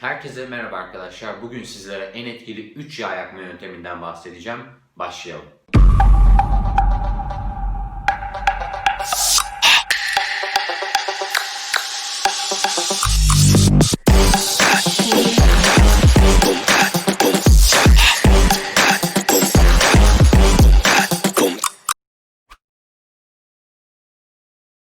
Herkese merhaba arkadaşlar. Bugün sizlere en etkili 3 yağ yakma yönteminden bahsedeceğim. Başlayalım.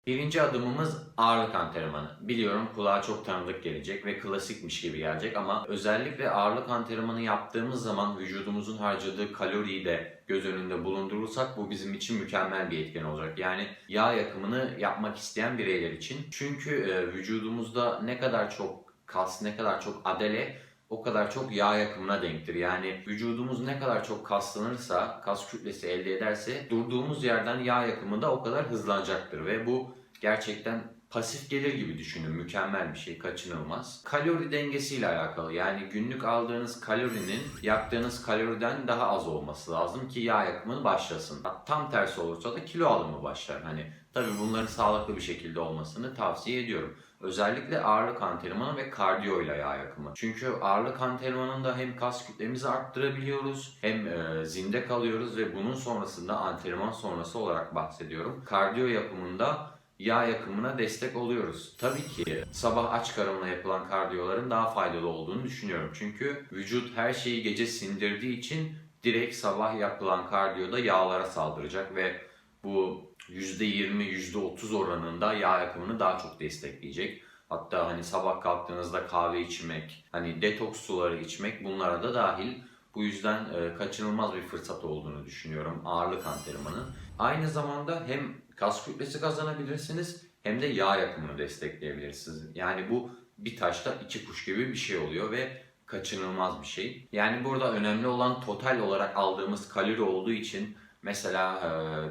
Birinci adımımız ağırlık antrenmanı. Biliyorum kulağa çok tanıdık gelecek ve klasikmiş gibi gelecek ama özellikle ağırlık antrenmanı yaptığımız zaman vücudumuzun harcadığı kaloriyi de göz önünde bulundurursak bu bizim için mükemmel bir etken olacak. Yani yağ yakımını yapmak isteyen bireyler için. Çünkü e, vücudumuzda ne kadar çok kas, ne kadar çok adele o kadar çok yağ yakımına denktir. Yani vücudumuz ne kadar çok kaslanırsa, kas kütlesi elde ederse durduğumuz yerden yağ yakımı da o kadar hızlanacaktır ve bu gerçekten pasif gelir gibi düşünün. Mükemmel bir şey, kaçınılmaz. Kalori dengesiyle alakalı. Yani günlük aldığınız kalorinin yaktığınız kaloriden daha az olması lazım ki yağ yakımı başlasın. Tam tersi olursa da kilo alımı başlar. Hani tabii bunların sağlıklı bir şekilde olmasını tavsiye ediyorum. Özellikle ağırlık antrenmanı ve kardiyo ile yağ yakımı. Çünkü ağırlık antrenmanında hem kas kütlemizi arttırabiliyoruz hem e, zinde kalıyoruz ve bunun sonrasında antrenman sonrası olarak bahsediyorum. Kardiyo yapımında yağ yakımına destek oluyoruz. Tabii ki sabah aç karınla yapılan kardiyoların daha faydalı olduğunu düşünüyorum. Çünkü vücut her şeyi gece sindirdiği için direkt sabah yapılan kardiyoda yağlara saldıracak ve bu %20, %30 oranında yağ yakımını daha çok destekleyecek. Hatta hani sabah kalktığınızda kahve içmek, hani detoks suları içmek bunlara da dahil. Bu yüzden e, kaçınılmaz bir fırsat olduğunu düşünüyorum ağırlık antrenmanı. Aynı zamanda hem kas kütlesi kazanabilirsiniz hem de yağ yakımını destekleyebilirsiniz. Yani bu bir taşta iki kuş gibi bir şey oluyor ve kaçınılmaz bir şey. Yani burada önemli olan total olarak aldığımız kalori olduğu için Mesela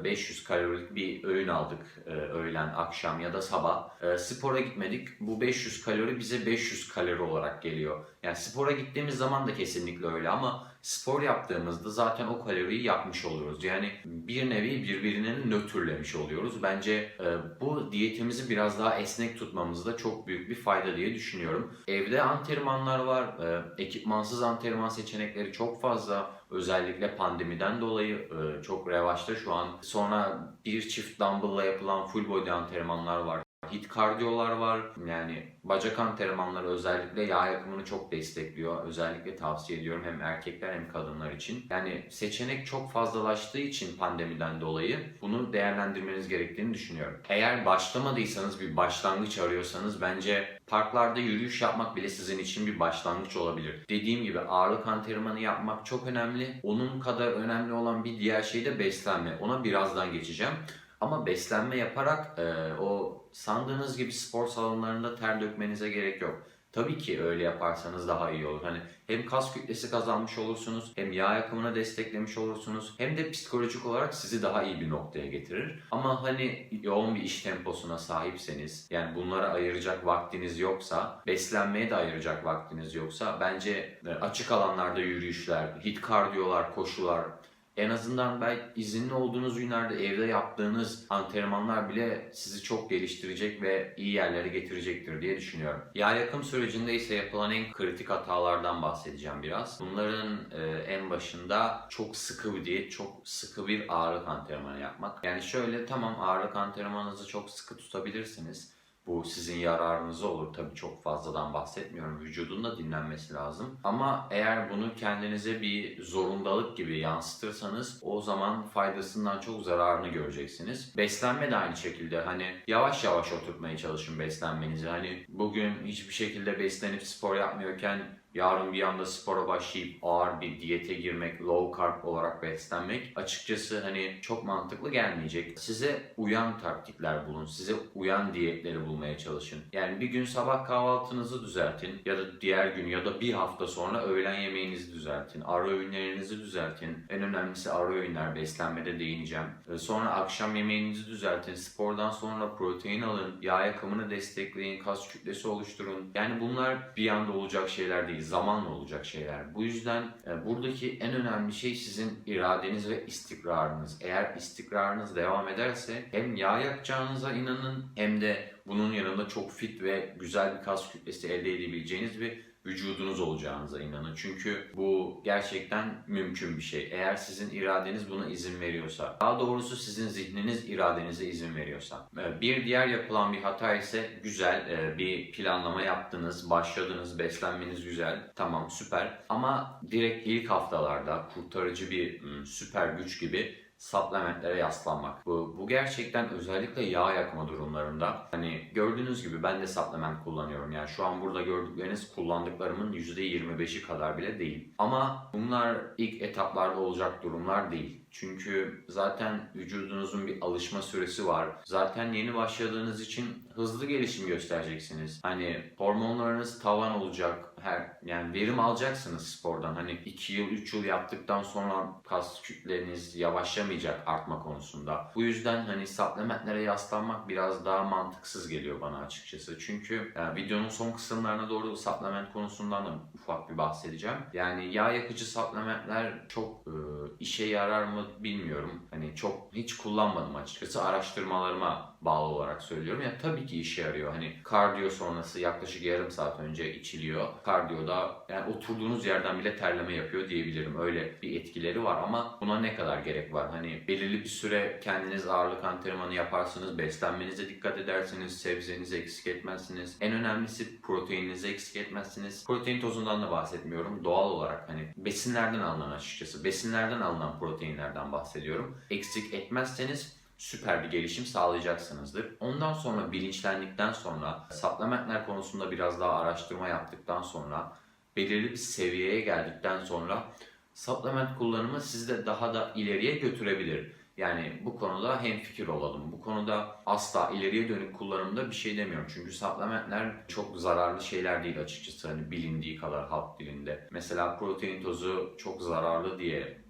e, 500 kalorilik bir öğün aldık e, öğlen, akşam ya da sabah. E, Spora gitmedik. Bu 500 kalori bize 500 kalori olarak geliyor. Yani spora gittiğimiz zaman da kesinlikle öyle ama spor yaptığımızda zaten o kaloriyi yakmış oluyoruz. Yani bir nevi birbirini nötrlemiş oluyoruz. Bence e, bu diyetimizi biraz daha esnek tutmamızda çok büyük bir fayda diye düşünüyorum. Evde antrenmanlar var. E, ekipmansız antrenman seçenekleri çok fazla. Özellikle pandemiden dolayı e, çok revaçta şu an. Sonra bir çift dumbbell'la yapılan full body antrenmanlar var. Hit kardiyolar var. Yani bacak antrenmanları özellikle yağ yakımını çok destekliyor. Özellikle tavsiye ediyorum hem erkekler hem kadınlar için. Yani seçenek çok fazlalaştığı için pandemiden dolayı bunu değerlendirmeniz gerektiğini düşünüyorum. Eğer başlamadıysanız bir başlangıç arıyorsanız bence parklarda yürüyüş yapmak bile sizin için bir başlangıç olabilir. Dediğim gibi ağırlık antrenmanı yapmak çok önemli. Onun kadar önemli olan bir diğer şey de beslenme. Ona birazdan geçeceğim. Ama beslenme yaparak e, o sandığınız gibi spor salonlarında ter dökmenize gerek yok. Tabii ki öyle yaparsanız daha iyi olur. Hani hem kas kütlesi kazanmış olursunuz, hem yağ yakımını desteklemiş olursunuz, hem de psikolojik olarak sizi daha iyi bir noktaya getirir. Ama hani yoğun bir iş temposuna sahipseniz, yani bunlara ayıracak vaktiniz yoksa, beslenmeye de ayıracak vaktiniz yoksa bence e, açık alanlarda yürüyüşler, hit kardiyolar, koşular en azından belki izinli olduğunuz günlerde evde yaptığınız antrenmanlar bile sizi çok geliştirecek ve iyi yerlere getirecektir diye düşünüyorum. Yağ yakım sürecinde ise yapılan en kritik hatalardan bahsedeceğim biraz. Bunların e, en başında çok sıkı bir diyet, çok sıkı bir ağırlık antrenmanı yapmak. Yani şöyle tamam ağırlık antrenmanınızı çok sıkı tutabilirsiniz. Bu sizin yararınıza olur. Tabii çok fazladan bahsetmiyorum. Vücudun da dinlenmesi lazım. Ama eğer bunu kendinize bir zorundalık gibi yansıtırsanız o zaman faydasından çok zararını göreceksiniz. Beslenme de aynı şekilde. Hani yavaş yavaş oturtmaya çalışın beslenmenizi. Hani bugün hiçbir şekilde beslenip spor yapmıyorken yarın bir anda spora başlayıp ağır bir diyete girmek, low carb olarak beslenmek açıkçası hani çok mantıklı gelmeyecek. Size uyan taktikler bulun, size uyan diyetleri bulmaya çalışın. Yani bir gün sabah kahvaltınızı düzeltin ya da diğer gün ya da bir hafta sonra öğlen yemeğinizi düzeltin. Ara öğünlerinizi düzeltin. En önemlisi ara öğünler beslenmede değineceğim. Ee, Sonra akşam yemeğinizi düzeltin. Spordan sonra protein alın. Yağ yakımını destekleyin. Kas kütlesi oluşturun. Yani bunlar bir anda olacak şeyler değil. Zamanla olacak şeyler. Bu yüzden e, buradaki en önemli şey sizin iradeniz ve istikrarınız. Eğer istikrarınız devam ederse hem yağ yakacağınıza inanın hem de bunun yanında çok fit ve güzel bir kas kütlesi elde edebileceğiniz bir vücudunuz olacağınıza inanın. Çünkü bu gerçekten mümkün bir şey. Eğer sizin iradeniz buna izin veriyorsa, daha doğrusu sizin zihniniz iradenize izin veriyorsa. Ee, Bir diğer yapılan bir hata ise güzel e, bir planlama yaptınız, başladınız, beslenmeniz güzel, tamam süper. Ama direkt ilk haftalarda kurtarıcı bir süper güç gibi supplementlere yaslanmak. Bu, bu gerçekten özellikle yağ yakma durumlarında hani gördüğünüz gibi ben de supplement kullanıyorum. Yani şu an burada gördükleriniz kullandıklarımın %25'i kadar bile değil. Ama bunlar ilk etaplarda olacak durumlar değil. Çünkü zaten vücudunuzun bir alışma süresi var. Zaten yeni başladığınız için hızlı gelişim göstereceksiniz. Hani hormonlarınız tavan olacak. Her yani verim alacaksınız spordan. Hani 2 yıl 3 yıl yaptıktan sonra kas kütleniz yavaşlamayacak artma konusunda. Bu yüzden hani supplementlere yaslanmak biraz daha mantıksız geliyor bana açıkçası. Çünkü yani videonun son kısımlarına doğru supplement konusundan da ufak bir bahsedeceğim. Yani yağ yakıcı supplementler çok e, işe yarar mı bilmiyorum. Hani çok hiç kullanmadım açıkçası. Araştırmalarıma bağlı olarak söylüyorum. Ya tabii ki işe yarıyor. Hani kardiyo sonrası yaklaşık yarım saat önce içiliyor. Kardiyoda yani oturduğunuz yerden bile terleme yapıyor diyebilirim. Öyle bir etkileri var ama buna ne kadar gerek var? Hani belirli bir süre kendiniz ağırlık antrenmanı yaparsınız, beslenmenize dikkat edersiniz, sebzenizi eksik etmezsiniz. En önemlisi proteininizi eksik etmezsiniz. Protein tozundan da bahsetmiyorum. Doğal olarak hani besinlerden alınan açıkçası. Besinlerden alınan proteinlerden bahsediyorum. Eksik etmezseniz süper bir gelişim sağlayacaksınızdır. Ondan sonra bilinçlendikten sonra supplementler konusunda biraz daha araştırma yaptıktan sonra belirli bir seviyeye geldikten sonra supplement kullanımı sizi de daha da ileriye götürebilir. Yani bu konuda hemfikir olalım. Bu konuda asla ileriye dönük kullanımda bir şey demiyorum. Çünkü supplementler çok zararlı şeyler değil açıkçası. Hani bilindiği kadar halk dilinde. Mesela protein tozu çok zararlı diye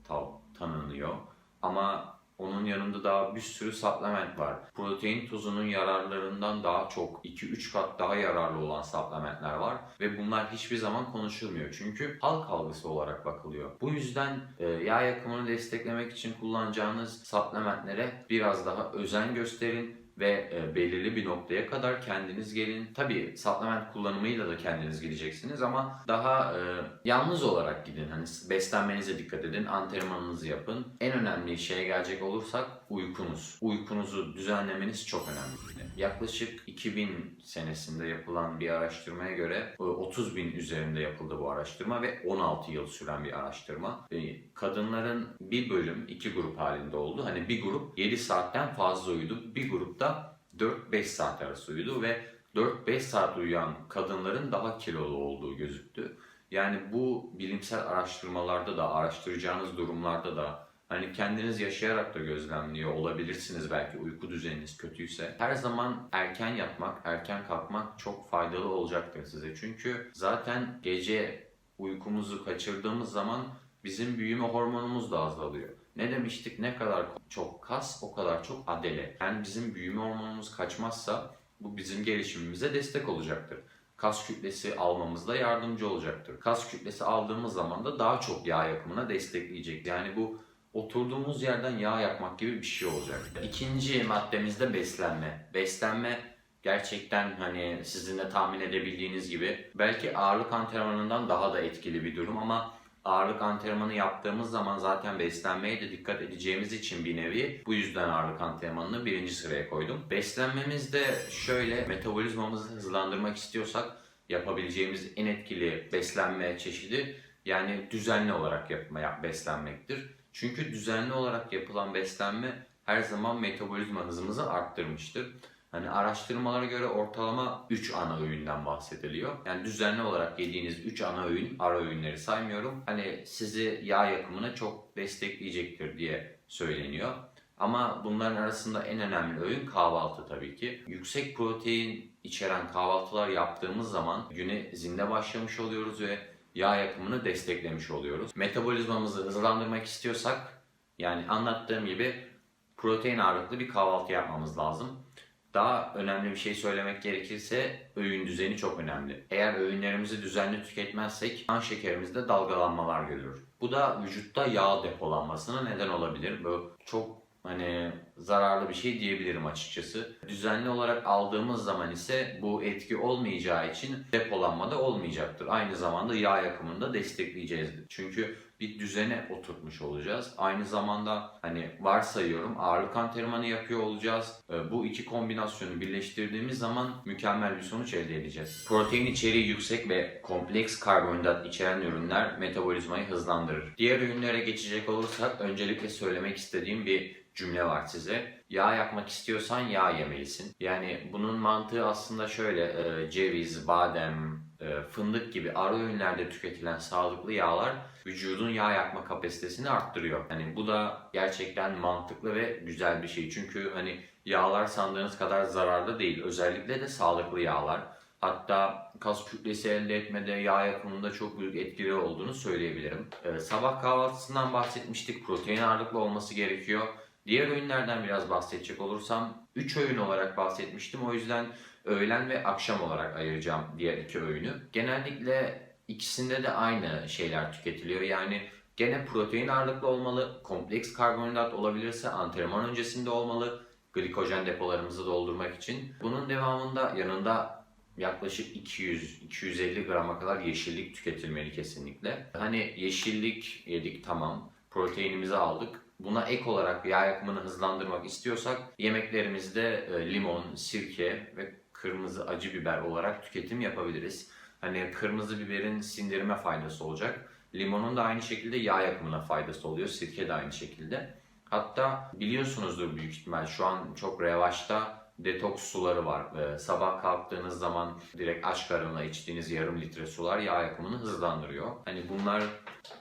tanınıyor. Ama onun yanında daha bir sürü supplement var. Protein tozunun yararlarından daha çok 2-3 kat daha yararlı olan supplementler var ve bunlar hiçbir zaman konuşulmuyor. Çünkü halk algısı olarak bakılıyor. Bu yüzden e, yağ yakımını desteklemek için kullanacağınız supplementlere biraz daha özen gösterin ve e, belirli bir noktaya kadar kendiniz gelin. Tabii supplement kullanımıyla da kendiniz gideceksiniz ama daha e, yalnız olarak gidin. Hani beslenmenize dikkat edin, antrenmanınızı yapın. En önemli şeye gelecek olursak uykunuz. Uykunuzu düzenlemeniz çok önemli. Yaklaşık 2000 senesinde yapılan bir araştırmaya göre e, 30 bin üzerinde yapıldı bu araştırma ve 16 yıl süren bir araştırma. E, Kadınların bir bölüm iki grup halinde oldu. Hani bir grup 7 saatten fazla uyudu. Bir grupta 4-5 saat arası uyudu ve 4-5 saat uyuyan kadınların daha kilolu olduğu gözüktü. Yani bu bilimsel araştırmalarda da, araştıracağınız durumlarda da Hani kendiniz yaşayarak da gözlemliyor olabilirsiniz belki uyku düzeniniz kötüyse. Her zaman erken yatmak, erken kalkmak çok faydalı olacaktır size. Çünkü zaten gece uykumuzu kaçırdığımız zaman bizim büyüme hormonumuz da azalıyor. Ne demiştik? Ne kadar çok kas, o kadar çok adele. Yani bizim büyüme hormonumuz kaçmazsa bu bizim gelişimimize destek olacaktır. Kas kütlesi almamızda yardımcı olacaktır. Kas kütlesi aldığımız zaman da daha çok yağ yakımına destekleyecek. Yani bu oturduğumuz yerden yağ yakmak gibi bir şey olacak. İkinci maddemiz de beslenme. Beslenme gerçekten hani sizin de tahmin edebildiğiniz gibi belki ağırlık antrenmanından daha da etkili bir durum ama ağırlık antrenmanı yaptığımız zaman zaten beslenmeye de dikkat edeceğimiz için bir nevi bu yüzden ağırlık antrenmanını birinci sıraya koydum. Beslenmemizde şöyle metabolizmamızı hızlandırmak istiyorsak yapabileceğimiz en etkili beslenme çeşidi yani düzenli olarak yapmaya beslenmektir. Çünkü düzenli olarak yapılan beslenme her zaman metabolizma hızımızı arttırmıştır. Hani araştırmalara göre ortalama 3 ana öğünden bahsediliyor. Yani düzenli olarak yediğiniz 3 ana öğün, ara öğünleri saymıyorum. Hani sizi yağ yakımını çok destekleyecektir diye söyleniyor. Ama bunların arasında en önemli öğün kahvaltı tabii ki. Yüksek protein içeren kahvaltılar yaptığımız zaman güne zinde başlamış oluyoruz ve yağ yakımını desteklemiş oluyoruz. Metabolizmamızı hızlandırmak istiyorsak yani anlattığım gibi protein ağırlıklı bir kahvaltı yapmamız lazım. Daha önemli bir şey söylemek gerekirse öğün düzeni çok önemli. Eğer öğünlerimizi düzenli tüketmezsek kan şekerimizde dalgalanmalar görülür. Bu da vücutta yağ depolanmasına neden olabilir. Bu çok hani zararlı bir şey diyebilirim açıkçası. Düzenli olarak aldığımız zaman ise bu etki olmayacağı için depolanma da olmayacaktır. Aynı zamanda yağ yakımını da destekleyeceğiz. Çünkü bir düzene oturtmuş olacağız. Aynı zamanda hani varsayıyorum ağırlık antrenmanı yapıyor olacağız. Ee, Bu iki kombinasyonu birleştirdiğimiz zaman mükemmel bir sonuç elde edeceğiz. Protein içeriği yüksek ve kompleks karbonhidrat içeren ürünler metabolizmayı hızlandırır. Diğer ürünlere geçecek olursak öncelikle söylemek istediğim bir cümle var size. Yağ yakmak istiyorsan yağ yemelisin. Yani bunun mantığı aslında şöyle e, ceviz, badem, e, fındık gibi ara öğünlerde tüketilen sağlıklı yağlar vücudun yağ yakma kapasitesini arttırıyor. Hani bu da gerçekten mantıklı ve güzel bir şey. Çünkü hani yağlar sandığınız kadar zararlı değil. Özellikle de sağlıklı yağlar. Hatta kas kütlesi elde etmede yağ yakımında çok büyük etkili olduğunu söyleyebilirim. Ee, sabah kahvaltısından bahsetmiştik. Protein ağırlıklı olması gerekiyor. Diğer öğünlerden biraz bahsedecek olursam 3 öğün olarak bahsetmiştim. O yüzden öğlen ve akşam olarak ayıracağım diğer iki öğünü. Genellikle ikisinde de aynı şeyler tüketiliyor. Yani gene protein ağırlıklı olmalı, kompleks karbonhidrat olabilirse antrenman öncesinde olmalı. Glikojen depolarımızı doldurmak için. Bunun devamında yanında yaklaşık 200-250 grama kadar yeşillik tüketilmeli kesinlikle. Hani yeşillik yedik tamam, proteinimizi aldık. Buna ek olarak yağ yakımını hızlandırmak istiyorsak yemeklerimizde e, limon, sirke ve kırmızı acı biber olarak tüketim yapabiliriz. Hani kırmızı biberin sindirime faydası olacak. Limonun da aynı şekilde yağ yakımına faydası oluyor. Sirke de aynı şekilde. Hatta biliyorsunuzdur büyük ihtimal şu an çok revaçta detoks suları var. Ee, sabah kalktığınız zaman direkt aç karınla içtiğiniz yarım litre sular yağ yakımını hızlandırıyor. Hani bunlar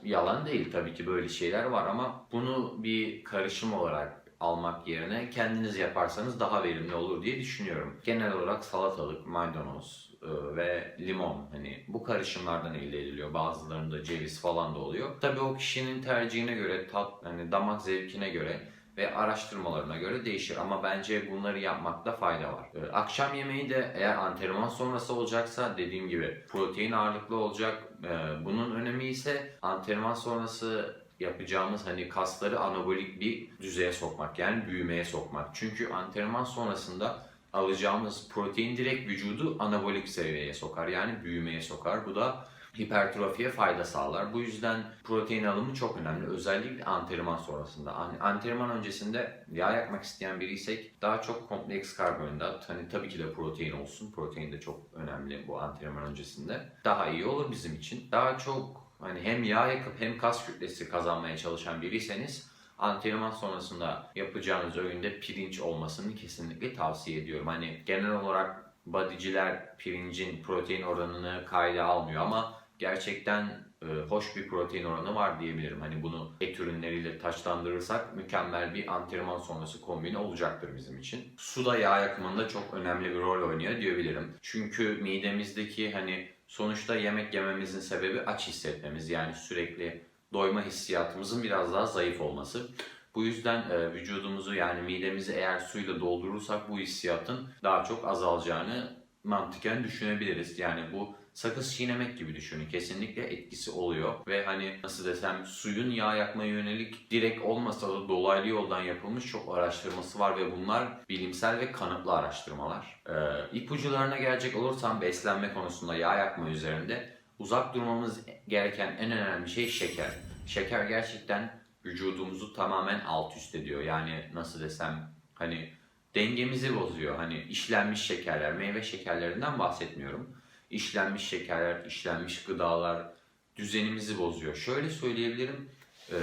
yalan değil tabii ki böyle şeyler var ama bunu bir karışım olarak almak yerine kendiniz yaparsanız daha verimli olur diye düşünüyorum. Genel olarak salatalık, maydanoz e, ve limon hani bu karışımlardan elde ediliyor. Bazılarında ceviz falan da oluyor. Tabii o kişinin tercihine göre, tat hani damak zevkine göre ve araştırmalarına göre değişir ama bence bunları yapmakta fayda var. Ee, Akşam yemeği de eğer antrenman sonrası olacaksa dediğim gibi protein ağırlıklı olacak. Ee, Bunun önemi ise antrenman sonrası yapacağımız hani kasları anabolik bir düzeye sokmak yani büyümeye sokmak. Çünkü antrenman sonrasında alacağımız protein direkt vücudu anabolik seviyeye sokar yani büyümeye sokar. Bu da hipertrofiye fayda sağlar. Bu yüzden protein alımı çok önemli. Özellikle antrenman sonrasında. Antrenman öncesinde yağ yakmak isteyen biriysek daha çok kompleks karbonhidrat. Hani tabii ki de protein olsun. Protein de çok önemli bu antrenman öncesinde. Daha iyi olur bizim için. Daha çok hani hem yağ yakıp hem kas kütlesi kazanmaya çalışan biriyseniz antrenman sonrasında yapacağınız öğünde pirinç olmasını kesinlikle tavsiye ediyorum. Hani genel olarak bodyciler pirincin protein oranını kayda almıyor ama gerçekten e, hoş bir protein oranı var diyebilirim. Hani bunu et ürünleriyle taçlandırırsak mükemmel bir antrenman sonrası kombini olacaktır bizim için. Su da yağ yakımında çok önemli bir rol oynuyor diyebilirim. Çünkü midemizdeki hani sonuçta yemek yememizin sebebi aç hissetmemiz. Yani sürekli doyma hissiyatımızın biraz daha zayıf olması. Bu yüzden e, vücudumuzu yani midemizi eğer suyla doldurursak bu hissiyatın daha çok azalacağını mantıken düşünebiliriz. Yani bu sakız çiğnemek gibi düşünün. Kesinlikle etkisi oluyor ve hani nasıl desem suyun yağ yakmaya yönelik direkt olmasa da dolaylı yoldan yapılmış çok araştırması var ve bunlar bilimsel ve kanıtlı araştırmalar. Ee, ipucularına gelecek olursam beslenme konusunda yağ yakma üzerinde uzak durmamız gereken en önemli şey şeker. Şeker gerçekten vücudumuzu tamamen alt üst ediyor. Yani nasıl desem hani dengemizi bozuyor. Hani işlenmiş şekerler, meyve şekerlerinden bahsetmiyorum. İşlenmiş şekerler, işlenmiş gıdalar düzenimizi bozuyor. Şöyle söyleyebilirim. e,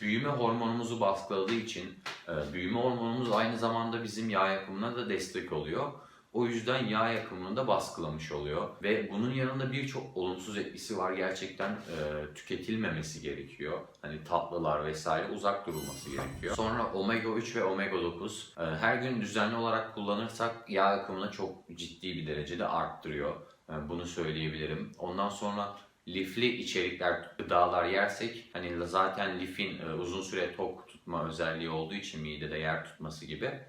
büyüme hormonumuzu baskıladığı için e, büyüme hormonumuz aynı zamanda bizim yağ yakımına da destek oluyor. O yüzden yağ yakımını da baskılamış oluyor. Ve bunun yanında birçok olumsuz etkisi var. Gerçekten e, tüketilmemesi gerekiyor. Hani tatlılar vesaire uzak durulması gerekiyor. Sonra omega 3 ve omega 9 e, her gün düzenli olarak kullanırsak yağ yakımını çok ciddi bir derecede arttırıyor. E, bunu söyleyebilirim. Ondan sonra lifli içerikler, gıdalar yersek hani zaten lifin e, uzun süre tok tutma özelliği olduğu için midede yer tutması gibi.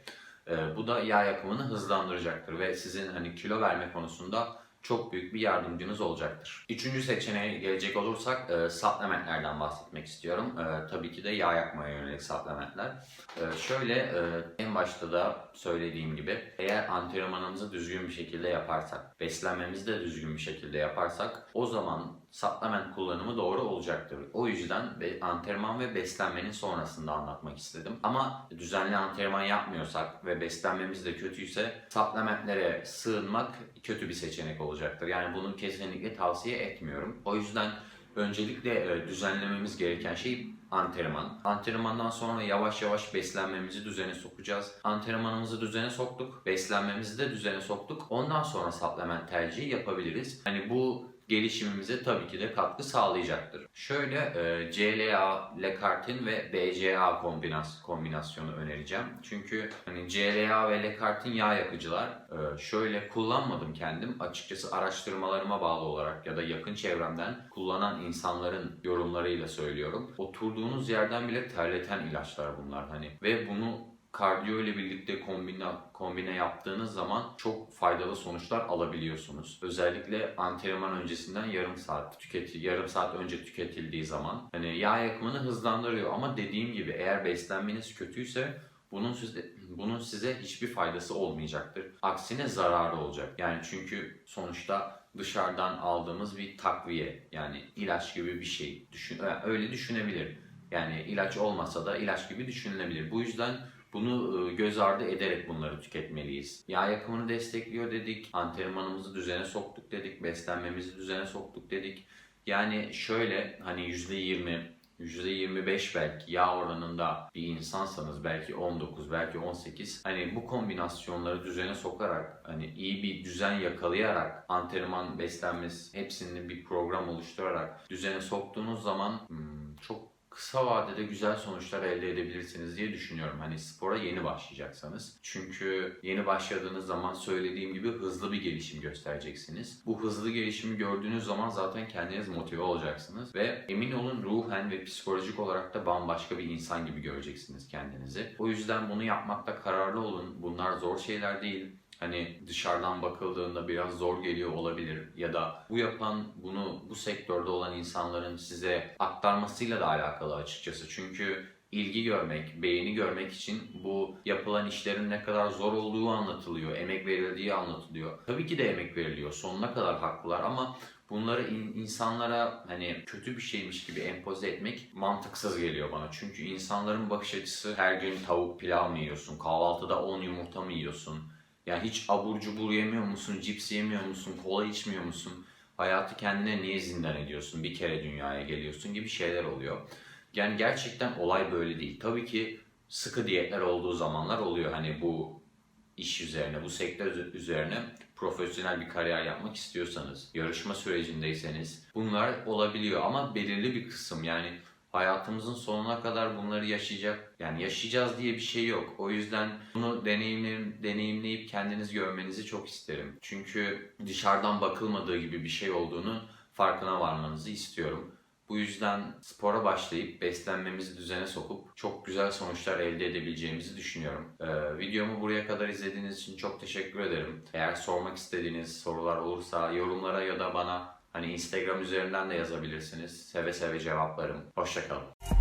E, bu da yağ yakımını hızlandıracaktır ve sizin hani kilo verme konusunda çok büyük bir yardımcınız olacaktır. Üçüncü seçeneğe gelecek olursak e, supplementlerden bahsetmek istiyorum. E, tabii ki de yağ yakmaya yönelik supplementler. E, şöyle e, en başta da söylediğim gibi eğer antrenmanımızı düzgün bir şekilde yaparsak, beslenmemizi de düzgün bir şekilde yaparsak o zaman supplement kullanımı doğru olacaktır. O yüzden be- antrenman ve beslenmenin sonrasında anlatmak istedim. Ama düzenli antrenman yapmıyorsak ve beslenmemiz de kötüyse supplementlere sığınmak kötü bir seçenek olacaktır. Yani bunu kesinlikle tavsiye etmiyorum. O yüzden öncelikle e, düzenlememiz gereken şey antrenman. Antrenmandan sonra yavaş yavaş beslenmemizi düzene sokacağız. Antrenmanımızı düzene soktuk, beslenmemizi de düzene soktuk. Ondan sonra supplement tercihi yapabiliriz. Hani bu gelişimimize tabii ki de katkı sağlayacaktır. Şöyle e, CLA, Lekartin ve BCA kombinas kombinasyonu önereceğim. Çünkü hani CLA ve Lekartin yağ yakıcılar. E, şöyle kullanmadım kendim. Açıkçası araştırmalarıma bağlı olarak ya da yakın çevremden kullanan insanların yorumlarıyla söylüyorum. Oturduğunuz yerden bile terleten ilaçlar bunlar hani ve bunu kardiyo ile birlikte kombine, kombine yaptığınız zaman çok faydalı sonuçlar alabiliyorsunuz. Özellikle antrenman öncesinden yarım saat tüketi yarım saat önce tüketildiği zaman hani yağ yakımını hızlandırıyor ama dediğim gibi eğer beslenmeniz kötüyse bunun size, bunun size hiçbir faydası olmayacaktır. Aksine zararı olacak. Yani çünkü sonuçta dışarıdan aldığımız bir takviye yani ilaç gibi bir şey. Düşün, öyle düşünebilir. Yani ilaç olmasa da ilaç gibi düşünülebilir. Bu yüzden bunu e, göz ardı ederek bunları tüketmeliyiz. Yağ yakımını destekliyor dedik, antrenmanımızı düzene soktuk dedik, beslenmemizi düzene soktuk dedik. Yani şöyle hani %20, %25 belki yağ oranında bir insansanız belki 19 belki 18 hani bu kombinasyonları düzene sokarak hani iyi bir düzen yakalayarak antrenman beslenmesi hepsini bir program oluşturarak düzene soktuğunuz zaman hmm, çok kısa vadede güzel sonuçlar elde edebilirsiniz diye düşünüyorum. Hani spora yeni başlayacaksanız. Çünkü yeni başladığınız zaman söylediğim gibi hızlı bir gelişim göstereceksiniz. Bu hızlı gelişimi gördüğünüz zaman zaten kendiniz motive olacaksınız ve emin olun ruhen ve psikolojik olarak da bambaşka bir insan gibi göreceksiniz kendinizi. O yüzden bunu yapmakta kararlı olun. Bunlar zor şeyler değil hani dışarıdan bakıldığında biraz zor geliyor olabilir ya da bu yapan bunu bu sektörde olan insanların size aktarmasıyla da alakalı açıkçası. Çünkü ilgi görmek, beğeni görmek için bu yapılan işlerin ne kadar zor olduğu anlatılıyor, emek verildiği anlatılıyor. Tabii ki de emek veriliyor. Sonuna kadar haklılar ama bunları in- insanlara hani kötü bir şeymiş gibi empoze etmek mantıksız geliyor bana. Çünkü insanların bakış açısı her gün tavuk pilav mı yiyorsun, kahvaltıda 10 yumurta mı yiyorsun? Yani hiç abur cubur yemiyor musun, cips yemiyor musun, kola içmiyor musun? Hayatı kendine niye zindan ediyorsun? Bir kere dünyaya geliyorsun gibi şeyler oluyor. Yani gerçekten olay böyle değil. Tabii ki sıkı diyetler olduğu zamanlar oluyor. Hani bu iş üzerine, bu sektör üzerine profesyonel bir kariyer yapmak istiyorsanız, yarışma sürecindeyseniz bunlar olabiliyor ama belirli bir kısım yani hayatımızın sonuna kadar bunları yaşayacak yani yaşayacağız diye bir şey yok. O yüzden bunu deneyimleyip, deneyimleyip kendiniz görmenizi çok isterim. Çünkü dışarıdan bakılmadığı gibi bir şey olduğunu farkına varmanızı istiyorum. Bu yüzden spora başlayıp beslenmemizi düzene sokup çok güzel sonuçlar elde edebileceğimizi düşünüyorum. Ee, videomu buraya kadar izlediğiniz için çok teşekkür ederim. Eğer sormak istediğiniz sorular olursa yorumlara ya da bana hani Instagram üzerinden de yazabilirsiniz. Seve seve cevaplarım. Hoşçakalın.